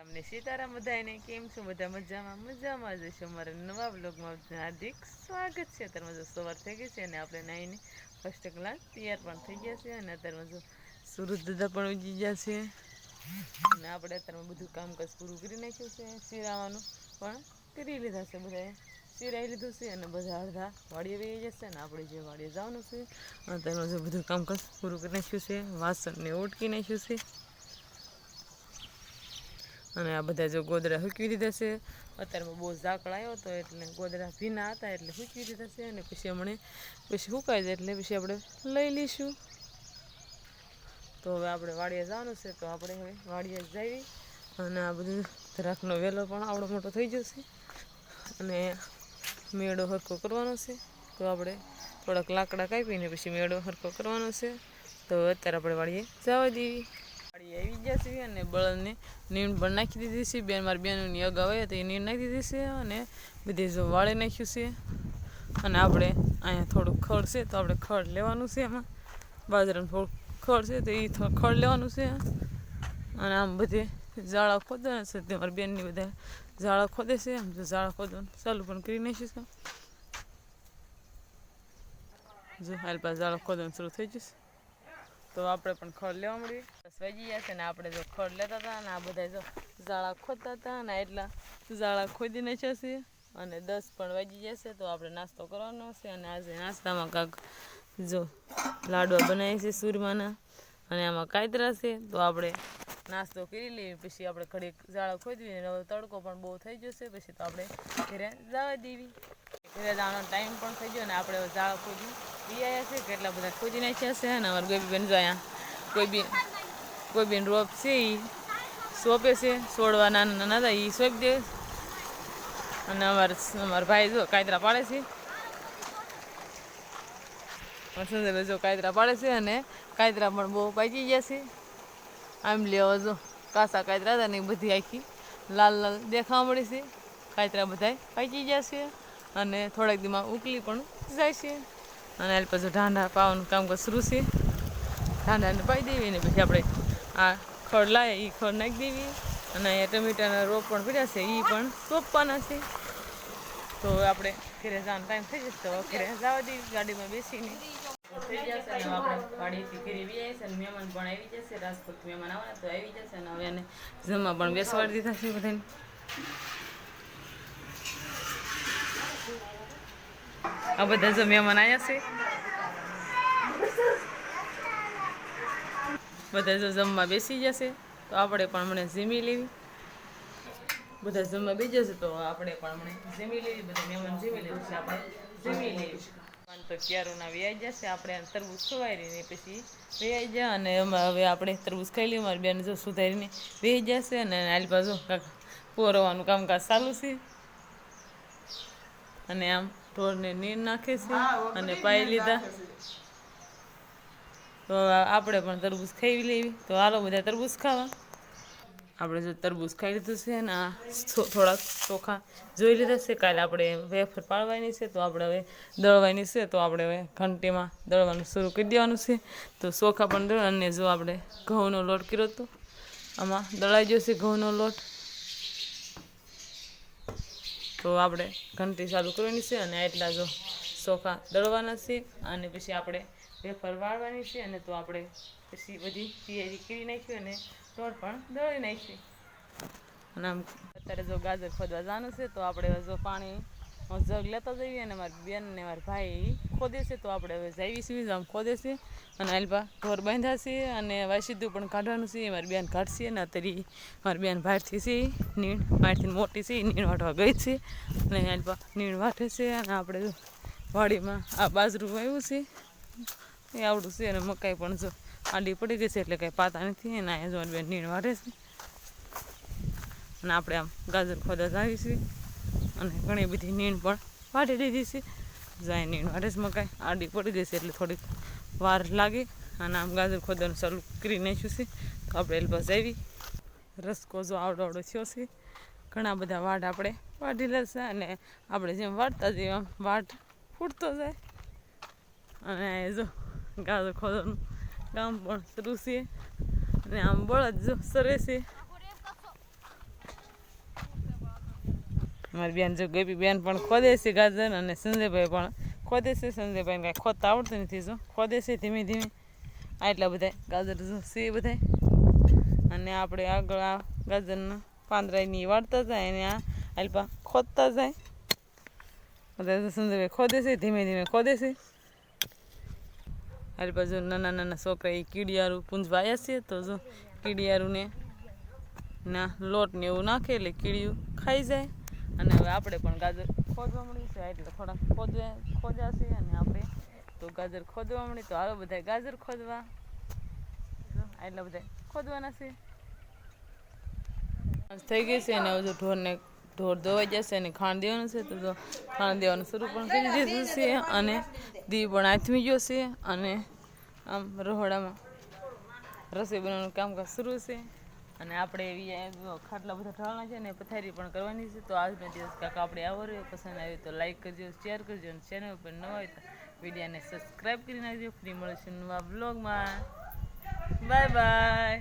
તમને સીતારામ બધાને કેમ છો? બધા મજામાં? મજામાં જ છો મારા નવા બ્લોગમાં હાર્દિક સ્વાગત છે. અત્યારમાં જો સવાર થઈ ગઈ છે અને આપણે નાહીને ફર્સ્ટ ક્લાસ તૈયાર પણ થઈ ગયા છે અને અત્યારમાં જો સુરત દાદા પણ ઉજી ગયા છે. અને આપણે અત્યારમાં બધું કામકાજ પૂરું કરી નાખ્યું છે. સિરાવાનું પણ કરી લીધા છે બધાએ. સિરાઈ લીધું છે અને બધા અડધા વાડીએ વહી જશે અને આપણે જે વાડીએ જવાનું છે અત્યારમાં જો બધું કામકાજ પૂરું કરી નાખ્યું છે. વાસણને ઓટકી નાખ્યું છે. અને આ બધા જો ગોદરા સૂકવી દીધા છે. અત્યારમાં બહુ ઝાકળ આવ્યો હતો એટલે ગોદરા ભીના હતા એટલે સૂકવી દીધા છે અને પછી હમણે પછી સુકાઈ જાય એટલે પછી આપણે લઈ લઈશું. તો હવે આપણે વાડીએ જવાનું છે તો આપણે હવે વાડીએ જઈએ અને આ બધું રાખનો વેલો પણ આવડો મોટો થઈ જશે અને મેળો હરકો કરવાનો છે. તો આપણે થોડાક લાકડા કાપીને પછી મેળો હરકો કરવાનો છે. તો અત્યારે આપણે વાડીએ જવા દેવી. વાડી આવી જશે અને બળદને નીણ પણ નાખી દીધી છે. બેન મારી બેનની અગાઉ આવ્યા તો એ નીણ નાખી દીધી છે અને બધી જો વાળી નાખ્યું છે. અને આપણે અહીંયા થોડુંક ખડ છે તો આપણે ખડ લેવાનું છે એમાં. બાજરાનું થોડુંક ખડ છે તો એ થોડું ખડ લેવાનું છે. અને આમ બધે ઝાડા ખોદવાના છે. તે મારી બેનની બધા ઝાડા ખોદે છે. આમ તો ઝાડા ખોદવાનું ચાલુ પણ કરી નાખીશું જો હાલ પાસે ઝાડા ખોદવાનું શરૂ થઈ જશે. તો આપણે પણ ખડ લેવા મળીએ બસ વાગી જશે ને આપણે જો ખડ લેતા હતા અને આ બધા જો ઝાડા ખોદતા હતા ને એટલા ઝાડા ખોદી નાખ્યા છે અને દસ પણ વાગી જશે તો આપણે નાસ્તો કરવાનો છે અને આજે નાસ્તામાં કાંક જો લાડવા બનાવીએ છે સૂરમાના અને આમાં કાયતરા છે તો આપણે નાસ્તો કરી લઈએ. પછી આપણે ઘડીક ઝાડા ખોદવી અને તડકો પણ બહુ થઈ જશે. પછી તો આપણે ઘરે જવા દેવી. ઘરે જવાનો ટાઈમ પણ થઈ ગયો ને આપણે ઝાડ ખોદી. બી આવ્યા છે કેટલા બધા ખોદી નાખ્યા છે અને અમારે કોઈ બેન જો અહીંયા. કોઈ બી કોઈ બેન રોપ છે એ સોંપે છે છોડવા નાના નાના હતા એ સોંપી દે. અને અમારે અમારા ભાઈ જો કાયદરા પાડે છે. સંજયભાઈ જો કાયદરા પાડે છે અને કાયતરા પણ બહુ પાકી ગયા છે. આમ લેવા જો કાસા કાયદરા હતા ને એ બધી આખી લાલ લાલ દેખાવા મળી છે. કાયતરા બધા પાકી ગયા છે. અને થોડાક દીમાં ઉકલી પણ જાય છે. અને આ પછી ઢાંડા પાવાનું કામ શરૂ છે. ઢાંડાને પાઈ દેવી ને પછી આપણે આ ખડ લાવીએ એ ખડ નાખી દેવી. અને અહીંયા ટમેટાના રોપ પણ પડ્યા છે એ પણ સોંપવાના છે. તો આપણે ઘરે જવાનો ટાઈમ થઈ જશે તો ઘરે જવા દેવી ગાડીમાં બેસીને. થઈ જશે અને આપણે વાડીથી ઘરે બી જશે અને મહેમાન પણ આવી જશે રાજકોટ મહેમાન આવવાના તો આવી જશે. અને હવે એને જમવા પણ બેસવાડી દીધા છે બધાને. આ બધા જો મહેમાન આવ્યા છે. બધા જો જમવા બેસી જશે. તો આપણે પણ મને જીમી લેવી. બધા જમવા બેસી જશે તો આપણે પણ હમણાં જીમી લેવી. બધા મહેમાન જીમી લેવું છે, આપણે જીમી લેવી. તો ક્યારોના વ્યાઈ જશે, આપણે તરબૂજ ખવાડીને પછી વ્યાઈ જાય અને હવે આપણે તરબૂચ ખાઈ લઈએ, મારી બેન જો સુધારીને વેહી જશે અને આલી બાજુ કાંક પોરવાનું કામકાજ ચાલુ છે. અને આમ ઢોરને નીર નાખે છે અને પાઈ લીધા. તો આપણે પણ તરબૂચ ખાઈ લેવી. તો હાલો બધા તરબૂચ ખાવા. આપણે જો તરબૂચ ખાઈ લીધું છે અને આ થોડાક ચોખા જોઈ લીધા છે. કાલે આપણે વેફર પાડવાની છે તો આપણે હવે દળવાની છે તો આપણે હવે ઘંટીમાં દળવાનું શરૂ કરી દેવાનું છે. તો ચોખા પણ દળ અને જો આપણે ઘઉંનો લોટ કર્યો હતો આમાં દળાઈ જશે ઘઉંનો લોટ. તો આપણે ઘંટી ચાલુ કરવાની છે અને એટલા જો ચોખા દળવાના છે અને પછી આપણે વેફર વાળવાની છે અને તો આપણે પછી બધી તૈયારી કરી નાખી અને લોટ પણ દળી નાખી. અને આમ અત્યારે જો ગાજર ખોદવા જવાનું છે તો આપણે જો પાણી જગ લેતા જઈએ અને મારી બેન ને મારા ભાઈ ખોદે છે તો આપણે હવે જઈએ છીએ આમ ખોદે છે. અને આલપા ઢોર બાંધ્યા છે અને વાસીદું પણ કાઢવાનું છે મારી બેન કાઢશે અને અત્યારે મારી બેન બહારથી છે, નીણ બહારથી મોટી છે નીણ વાટવા ગઈ છે. અને આલપા નીણ વાટે છે અને આપણે વાડીમાં આ બાજરું વાવ્યું છે. એ આવડું છે અને મકાઈ પણ જો આડી પડી ગઈ છે એટલે કંઈ પાતા નથી અને અહીંયા જો બેન નીણ વાટે છે. અને આપણે આમ ગાજર ખોદા જાવી છીએ. અને ઘણી બધી નીણ પણ વાટી દીધી છે. જાય નીણ વાટે જ મકાઈ આડી પડી છે એટલે થોડીક વાર લાગે અને આમ ગાજર ખોદવાનું ચાલુ કરી નાખ્યું છે. તો આપણે એલબસ આવી રસકો જો આવડો આવડો થયો છે. ઘણા બધા વાટ આપણે વાટી લેશે અને આપણે જેમ વાટતા જઈએ આમ વાટ ફૂટતો જાય. અને જો ગાજર ખોદવાનું કામ પણ શરૂ છે. અને આમ બળદ જો સરે છે. મારી બેન જો ગઈપી બેન પણ ખોદે છે ગાજર અને સંજયભાઈ પણ ખોદે છે. સંજયભાઈને કાંઈ ખોદતા આવડતું નથી જો. ખોદે છે ધીમે ધીમે. આટલા બધા ગાજર જો છે બધા અને આપણે આગળ આ ગાજરના પાંદરાની વાળતા જાય અને આ આલપા ખોદતા જાય. બધા સંજયભાઈ ખોદે છે, ધીમે ધીમે ખોદે છે. આલી બાજુ નાના નાના છોકરા એ કીડિયારું પૂંજવાયા છે તો જો કીડિયારુંને ના લોટ ને એવું નાખે એટલે કીડિયું ખાઈ જાય. અને હવે આપણે પણ ગાજર ખોદવા મળી છે એટલે થોડાક ખોદવા ખોદ્યા છે અને આપણે તો ગાજર ખોદવા મળી તો હાલો બધા ગાજર ખોદવા. એટલા બધા ખોદવાના છે. થઈ ગઈ છે અને હવે ઢોરને ઢોર ધોવાઈ જશે અને ખાણ દેવાનું છે, તો ખાણ દેવાનું શરૂ પણ કરી દીધું છે અને દી પણ આથમી ગયો છે અને આમ રહોડામાં રસોઈ બનાવવાનું કામકાજ શરૂ છે. અને આપણે એવી ખાટલા બધા ઢાળના છે ને પથારી પણ કરવાની છે. તો આજનો દિવસ કાંક આપણે આવો રહ્યો. પસંદ આવ્યો તો લાઈક કરજો શેર કરજો અને ચેનલ પર ન હોય તો વિડીયાને સબસ્ક્રાઈબ કરી નાખજો. ફ્રી મળશે નવા બ્લોગમાં બાય બાય